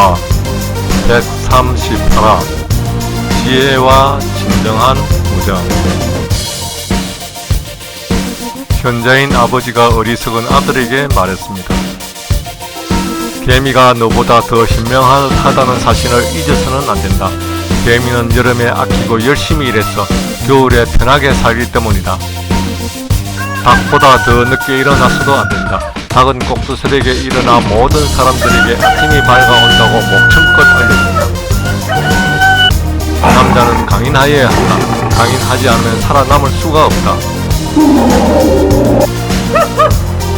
가 138화 지혜와 진정한 우정 현자인 아버지가 어리석은 아들에게 말했습니다. 개미가 너보다 더 현명하다는 사실을 잊어서는 안 된다. 개미는 여름에 아끼고 열심히 일해서 겨울에 편하게 살기 때문이다. 닭보다 더 늦게 일어나서도 안 된다. 닭은 새벽에 일어나 모든 사람들에게 아침이 밝아온다고 목청껏 알려준다. 남자는 강인하여야 한다. 강인하지 않으면 살아남을 수가 없다.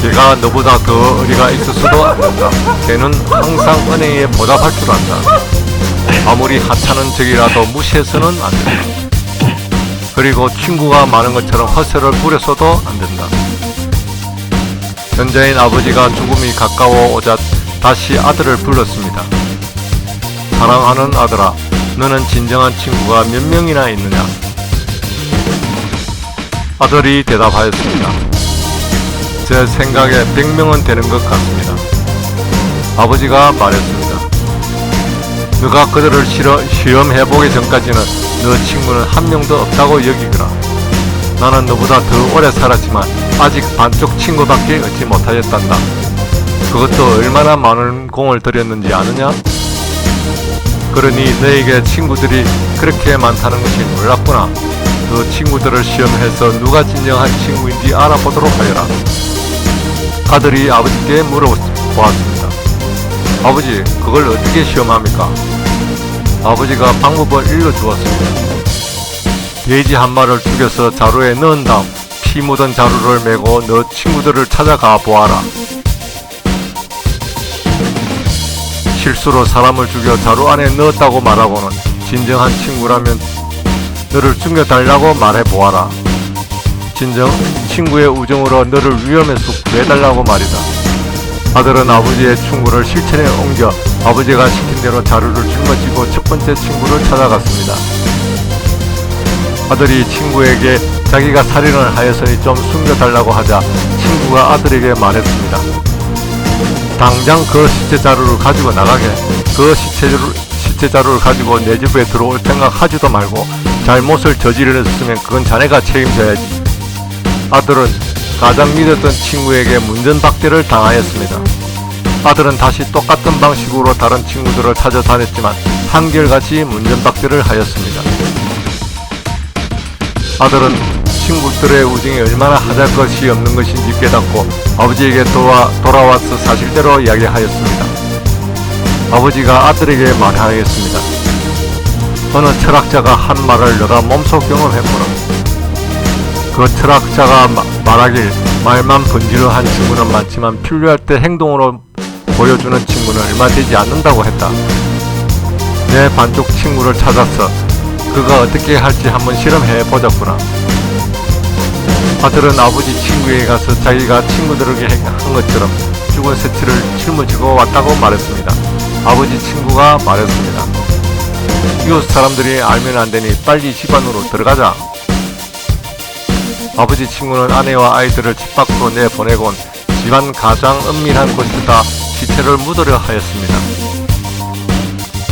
개가 너보다 더 어리가 있었어도 안 된다. 개는 항상 은혜에 보답할 줄 안다. 아무리 하찮은 적이라도 무시해서는 안 된다. 그리고 친구가 많은 것처럼 허세를 부려서도 안 된다. 현자인 아버지가 죽음이 가까워 오자 다시 아들을 불렀습니다. 사랑하는 아들아, 너는 진정한 친구가 몇 명이나 있느냐? 아들이 대답하였습니다. 제 생각에 100명은 되는 것 같습니다. 아버지가 말했습니다. 너가 그들을 실어, 시험해보기 전까지는 너 친구는 한 명도 없다고 여기거라. 나는 너보다 더 오래 살았지만 아직 반쪽 친구밖에 얻지 못하였단다. 그것도 얼마나 많은 공을 들였는지 아느냐? 그러니 너에게 친구들이 그렇게 많다는 것이 놀랍구나. 그 친구들을 시험해서 누가 진정한 친구인지 알아보도록 하여라. 아들이 아버지께 물어보았습니다. 아버지, 그걸 어떻게 시험합니까? 아버지가 방법을 일러 주었습니다. 돼지 한 마리를 죽여서 자루에 넣은 다음 피 묻은 자루를 메고 너 친구들을 찾아가 보아라. 실수로 사람을 죽여 자루 안에 넣었다고 말하고는 진정한 친구라면 너를 죽여달라고 말해 보아라. 진정 친구의 우정으로 너를 위험에서 구해달라고 말이다. 아들은 아버지의 충고를 실천에 옮겨 아버지가 시킨 대로 자루를 짊어지고 첫 번째 친구를 찾아갔습니다. 아들이 친구에게 자기가 살인을 하였으니 좀 숨겨달라고 하자 친구가 아들에게 말했습니다. 당장 그 시체 자루를 가지고 나가게. 그 시체, 시체 자루를 가지고 내 집에 들어올 생각하지도 말고 잘못을 저질렀으면 그건 자네가 책임져야지. 아들은 가장 믿었던 친구에게 문전박대를 당하였습니다. 아들은 다시 똑같은 방식으로 다른 친구들을 찾아다녔지만 한결같이 문전박대를 하였습니다. 아들은 친구들의 우정이 얼마나 하잘 것이 없는 것인지 깨닫고 아버지에게 돌아, 돌아와서 사실대로 이야기하였습니다. 아버지가 아들에게 말하였습니다. 어느 철학자가 한 말을 너가 몸소 경험했구나. 그 철학자가 마- 말하길 말만 번지르한 친구는 많지만 필요할 때 행동으로 보여주는 친구는 얼마 되지 않는다고 했다. 내 반쪽 친구를 찾아서 그가 어떻게 할지 한번 실험해 보자꾸나. 아들은 아버지 친구에게 가서 자기가 친구들에게 한 것처럼 죽은 새치를 짊어지고 왔다고 말했습니다. 아버지 친구가 말했습니다. 이웃 사람들이 알면 안 되니 빨리 집 안으로 들어가자. 아버지 친구는 아내와 아이들을 집 밖으로 내보내곤 집안 가장 은밀한 곳에다 시체를 묻으려 하였습니다.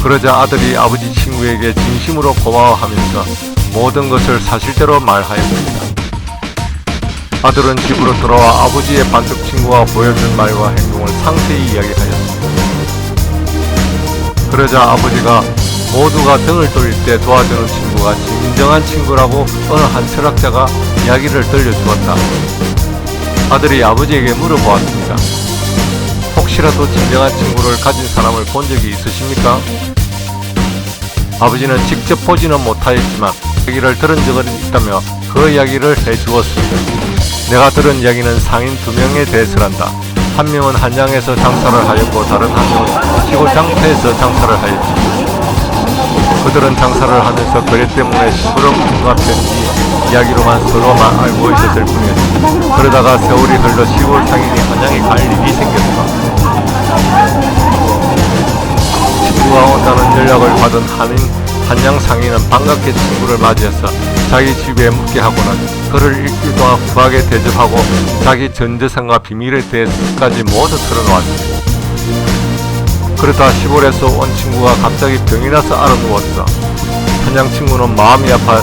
그러자 아들이 아버지 친구에게 진심으로 고마워하면서 모든 것을 사실대로 말하였습니다. 아들은 집으로 돌아와 아버지의 반쪽 친구가 보여준 말과 행동을 상세히 이야기하였습니다. 그러자 아버지가 모두가 등을 돌릴 때 도와주는 친구가 진정한 친구라고 어느 한 철학자가 이야기를 들려주었다. 아들이 아버지에게 물어보았습니다. 혹시라도 진정한 친구를 가진 사람을 본 적이 있으십니까? 아버지는 직접 보지는 못하였지만 이야기를 들은 적은 있다며 그 이야기를 해주었습니다. 내가 들은 이야기는 상인 두 명에 대해서란다. 한 명은 한양에서 장사를 하였고 다른 한 명은 시골 장터에서 장사를 하였지. 그들은 장사를 하면서 거래 때문에 시끄러운 궁합했지 이야기로만 서로만 알고 있었을 뿐이었지. 그러다가 세월이 흘러 시골 상인이 한양에 갈 일이 연락을 받은 한인 한양 상인은 반갑게 친구를 맞이해서 자기 집에 묵게 하고는 그를 일주일 동안 후하게 대접하고 자기 전 재산과 비밀에 대해서까지 모두 털어놓았습니다. 그러다 시골에서 온 친구가 갑자기 병이 나서 알아누웠어. 한양 친구는 마음이 아파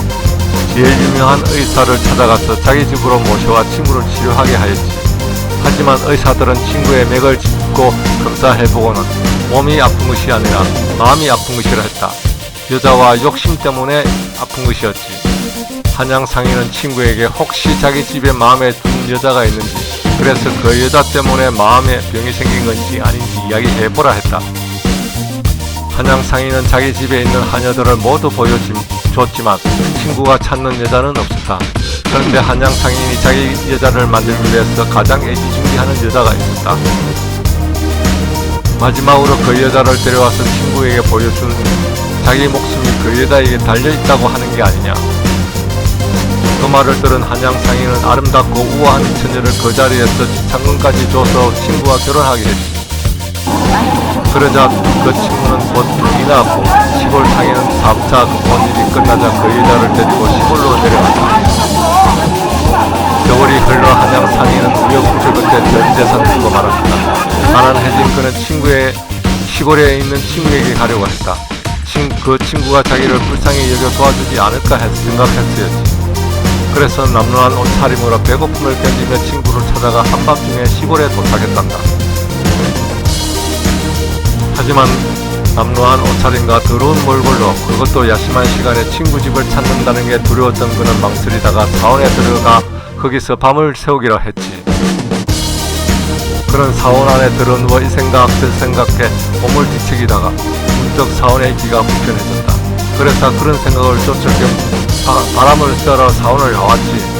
제일 유명한 의사를 찾아가서 자기 집으로 모셔와 친구를 치료하게 하였지. 하지만 의사들은 친구의 맥을 짚고 검사해보고는 몸이 아픈 것이 아니라 마음이 아픈 것이라 했다. 여자와 욕심 때문에 아픈 것이었지. 한양 상인은 친구에게 혹시 자기 집에 마음에 드는 여자가 있는지 그래서 그 여자 때문에 마음에 병이 생긴 건지 아닌지 이야기해보라 했다. 한양 상인은 자기 집에 있는 하녀들을 모두 보여줬지만 친구가 찾는 여자는 없었다. 그런데 한양 상인이 자기 여자를 만들기 위해서 가장 애지중지하는 여자가 있었다. 마지막으로 그 여자를 데려와서 친구에게 보여준 자기 목숨이 그 여자에게 달려있다고 하는 게 아니냐. 그 말을 들은 한양 상인은 아름답고 우아한 처녀를 그 자리에서 지창금까지 줘서 친구와 결혼하게 했지. 그러자 그 친구는 곧 병이 나고 시골 상인은 4차 본 일이 끝나자 그 여자를 데리고 시골로 내려갔다. 있는 친구에게 가려고 했다. 친, 그 친구가 자기를 불쌍히 여겨 도와주지 않을까 했, 생각했어야지. 그래서 남루한 옷차림으로 배고픔을 견디며 친구를 찾아가 한밤중에 시골에 도착했단다. 하지만 남루한 옷차림과 더러운 몰골로 그것도 야심한 시간에 친구 집을 찾는다는 게 두려웠던 그는 망설이다가 사원에 들어가 거기서 밤을 새우기로 했지. 그는 사원 안에 들어누워 이 생각 저 생각해 몸을 뒤척이다가 문득 사원의 기가 불편해졌다. 그래서 그런 생각을 쫓을 겸 바, 바람을 쐬러 사원을 나왔지.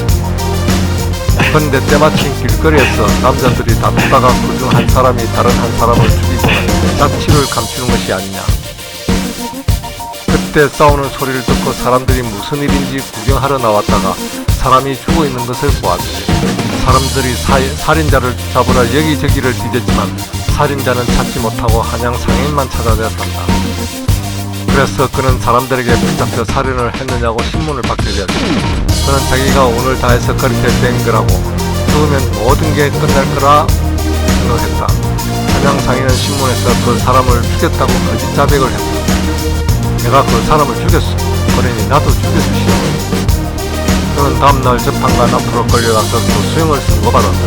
그런데 때마침 길거리에서 남자들이 다투다가 그중 한 사람이 다른 한 사람을 죽이고 납치를 감추는 것이 아니냐. 그때 싸우는 소리를 듣고 사람들이 무슨 일인지 구경하러 나왔다가 사람이 죽어 있는 것을 보았지. 사람들이 사, 살인자를 잡으러 여기저기를 뒤졌지만 살인자는 찾지 못하고 한양 상인만 찾아냈단다. 그래서 그는 사람들에게 붙잡혀 살인을 했느냐고 신문을 받게 되었지. 그는 자기가 오늘 다 해서 그렇게 된 거라고 죽으면 모든 게 끝날 거라 생각했다. 한양 상인은 신문에서 그 사람을 죽였다고 거짓 자백을 했다. 내가 그 사람을 죽였어. 그러니 나도 죽여주시오. 그는 다음날 재판관 앞으로 끌려가서 그 수형을 선고받았다.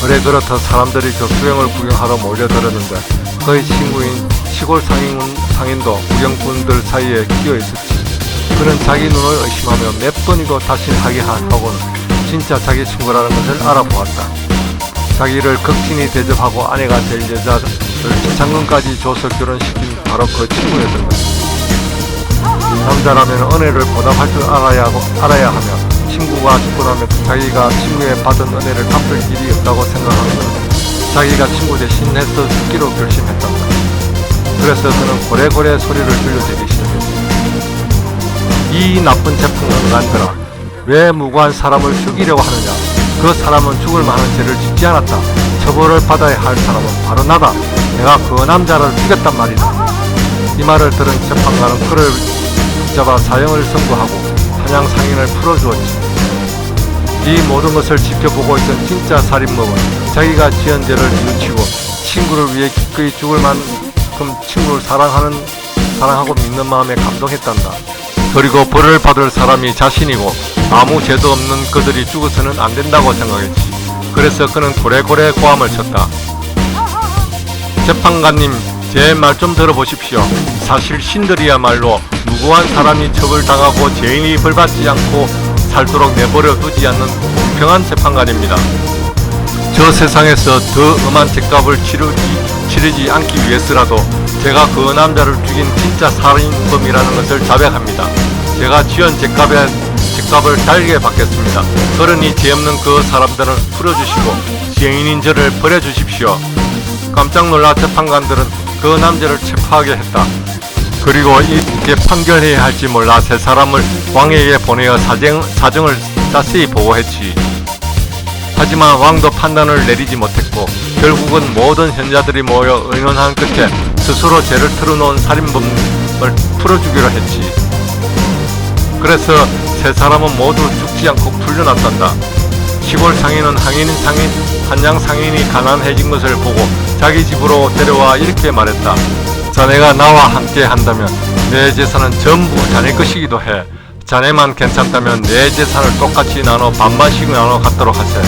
그래 그렇다 사람들이 그 수형을 구경하러 몰려들었는데 그의 친구인 시골 상인, 상인도 구경꾼들 사이에 끼어 있었지. 그는 자기 눈을 의심하며 몇 번이고 다시 하게 하고는 진짜 자기 친구라는 것을 알아보았다. 자기를 극진히 대접하고 아내가 될 여자를 장군까지 줘서 결혼시킨 바로 그 친구였던 것이다. 남자라면 은혜를 보답할 줄 알아야, 하고, 알아야 하며 친구가 죽고 나면 자기가 친구의 받은 은혜를 갚을 길이 없다고 생각하는 것은 자기가 친구 대신 해서 죽기로 결심했단다. 그래서 그는 고래고래 소리를 들려대기 시작했다. 이 나쁜 제품은 난들아 왜 무고한 사람을 죽이려고 하느냐 그 사람은 죽을 만한 죄를 짓지 않았다 처벌을 받아야 할 사람은 바로 나다 내가 그 남자를 죽였단 말이다 이 말을 들은 재판관은 그를 붙 잡아 사형을 선고하고 한양 상인을 풀어주었지 이 모든 것을 지켜보고 있던 진짜 살인범은 자기가 지은 죄를 뉘우치고 친구를 위해 기꺼이 죽을 만큼 친구를 사랑하는 사랑하고 믿는 마음에 감동했단다. 그리고 벌을 받을 사람이 자신이고 아무 죄도 없는 그들이 죽어서는 안 된다고 생각했지. 그래서 그는 고래고래 고함을 쳤다. 재판관님, 제 말 좀 들어보십시오. 사실 신들이야말로 무고한 사람이 처벌당하고 죄인이 벌받지 않고 살도록 내버려 두지 않는 공평한 재판관입니다. 저 세상에서 더 엄한 죄값을 치르지, 치르지 않기 위해서라도 제가 그 남자를 죽인 진짜 살인범이라는 것을 자백합니다. 제가 지은 죄값에 죄값을 달게 받겠습니다. 그러니 죄 없는 그 사람들은 풀어주시고 죄인인 저를 버려주십시오. 깜짝 놀라 재판관들은 그 남자를 체포하게 했다. 그리고 이게 판결해야 할지 몰라 세 사람을 왕에게 보내어 사정, 사정을 자세히 보고했지. 하지만 왕도 판단을 내리지 못했고 결국은 모든 현자들이 모여 의논한 끝에 스스로 죄를 털어놓은 살인범을 풀어주기로 했지. 그래서 세 사람은 모두 죽지 않고 풀려났단다. 시골 상인은 항인 상인 한양 상인이 가난해진 것을 보고 자기 집으로 데려와 이렇게 말했다. 자네가 나와 함께 한다면 내 재산은 전부 자네 것이기도 해. 자네만 괜찮다면 내 재산을 똑같이 나눠 반반씩 나눠 갖도록 하세.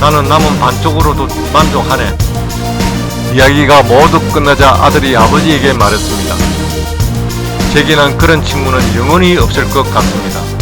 나는 남은 반쪽으로도 만족하네. 이야기가 모두 끝나자 아들이 아버지에게 말했습니다. 제게는 그런 친구는 영원히 없을 것 같습니다.